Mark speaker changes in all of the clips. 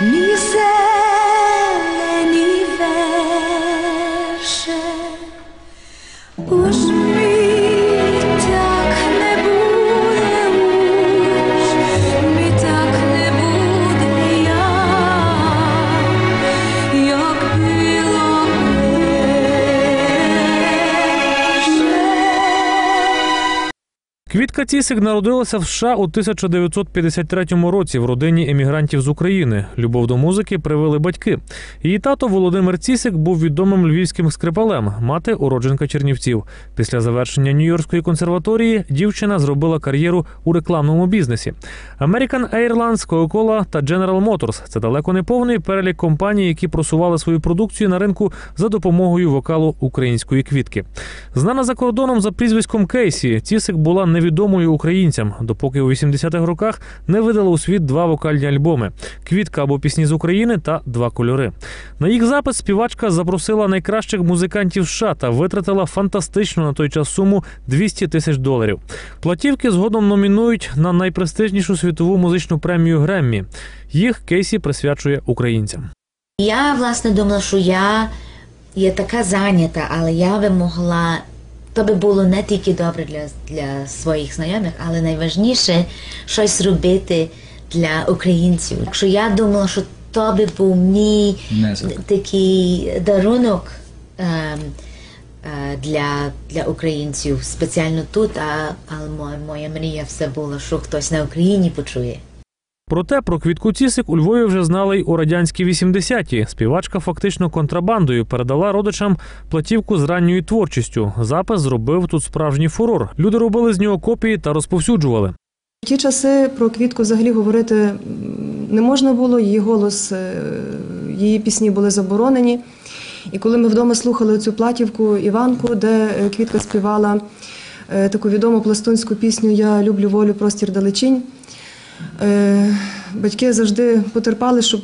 Speaker 1: You said
Speaker 2: Квітка Цісик народилася в США у 1953 році в родині емігрантів з України. Любов до музики привели батьки. Її тато Володимир Цісик був відомим львівським скрипалем, мати уродженка Чернівців. Після завершення Нью-Йоркської консерваторії дівчина зробила кар'єру у рекламному бізнесі. American Airlines, Coca-Cola та General Motors – це далеко не повний перелік компаній, які просували свою продукцію на ринку за допомогою вокалу української квітки. Знана за кордоном за прізвиськом Кейсі, Цісик була невідомою українцям, допоки у 80-х роках не видала у світ два вокальні альбоми: Квітка або пісні з України та Два кольори. На їх запис співачка запросила найкращих музикантів США та витратила фантастичну на той час суму 200 тисяч доларів. Платівки згодом номінують на найпрестижнішу світову музичну премію Греммі. Їх Кейсі присвячує українцям.
Speaker 3: Я власне думала, що я є така зайнята, але я би могла. То би було не тільки добре для, для своїх знайомих, але найважніше щось зробити для українців. Якщо я думала, що то би був мій такий дарунок ем, е, для, для українців, спеціально тут, а, але моя, моя мрія все була, що хтось на Україні почує.
Speaker 2: Проте про квітку Цісик у Львові вже знали й у радянські 80-ті. Співачка фактично контрабандою передала родичам платівку з ранньою творчістю. Запис зробив тут справжній фурор. Люди робили з нього копії та розповсюджували.
Speaker 4: В ті часи про квітку взагалі говорити не можна було, її голос, е, її пісні були заборонені. І коли ми вдома слухали цю платівку Іванку, де е, квітка співала е, таку відому пластунську пісню Я люблю волю, простір далечінь. Е, Батьки завжди потерпали, щоб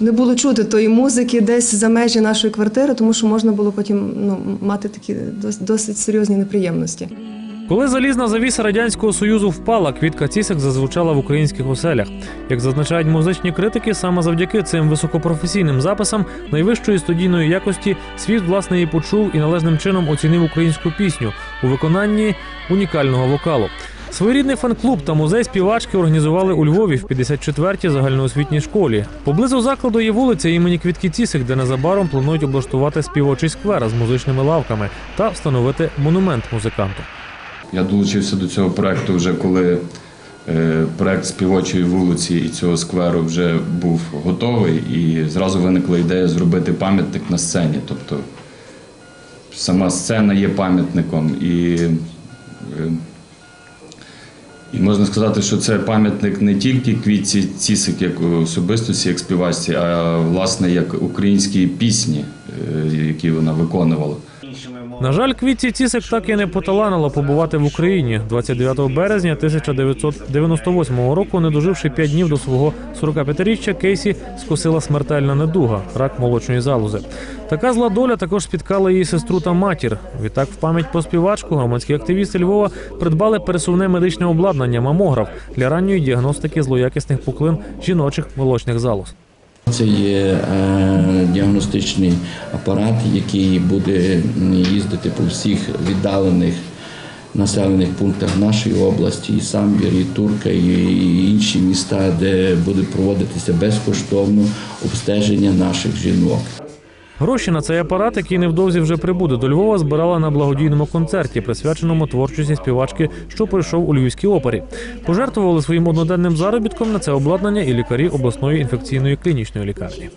Speaker 4: не було чути тої музики десь за межі нашої квартири, тому що можна було потім ну, мати такі дос- досить серйозні неприємності.
Speaker 2: Коли залізна завіса радянського союзу впала, квітка Цісик зазвучала в українських оселях. Як зазначають музичні критики, саме завдяки цим високопрофесійним записам найвищої студійної якості світ власне її почув і належним чином оцінив українську пісню у виконанні унікального вокалу. Своєрідний фан-клуб та музей співачки організували у Львові в 54-й загальноосвітній школі. Поблизу закладу є вулиця імені Квітки Цісик, де незабаром планують облаштувати співочий сквер з музичними лавками та встановити монумент музиканту.
Speaker 5: Я долучився до цього проекту вже коли е, проект співочої вулиці і цього скверу вже був готовий, і зразу виникла ідея зробити пам'ятник на сцені. Тобто сама сцена є пам'ятником, і, е, і можна сказати, що це пам'ятник не тільки квітці цісик як особистості, як співачці, а власне як українські пісні, е, які вона виконувала.
Speaker 2: На жаль, квітці Цісик так і не поталанило побувати в Україні 29 березня 1998 року, не доживши 5 днів до свого 45-річчя, Кейсі скосила смертельна недуга рак молочної залози. Така зла доля також спіткала її сестру та матір. Відтак, в пам'ять про співачку громадські активісти Львова придбали пересувне медичне обладнання мамограф для ранньої діагностики злоякісних пуклин жіночих молочних залоз.
Speaker 6: Це є е, діагностичний апарат, який буде їздити по всіх віддалених населених пунктах нашої області, і Самбір, і Турка, і інші міста, де буде проводитися безкоштовно обстеження наших жінок.
Speaker 2: Гроші на цей апарат, який невдовзі вже прибуде до Львова, збирала на благодійному концерті, присвяченому творчості співачки, що пройшов у Львівській опері. Пожертвували своїм одноденним заробітком на це обладнання і лікарі обласної інфекційної клінічної лікарні.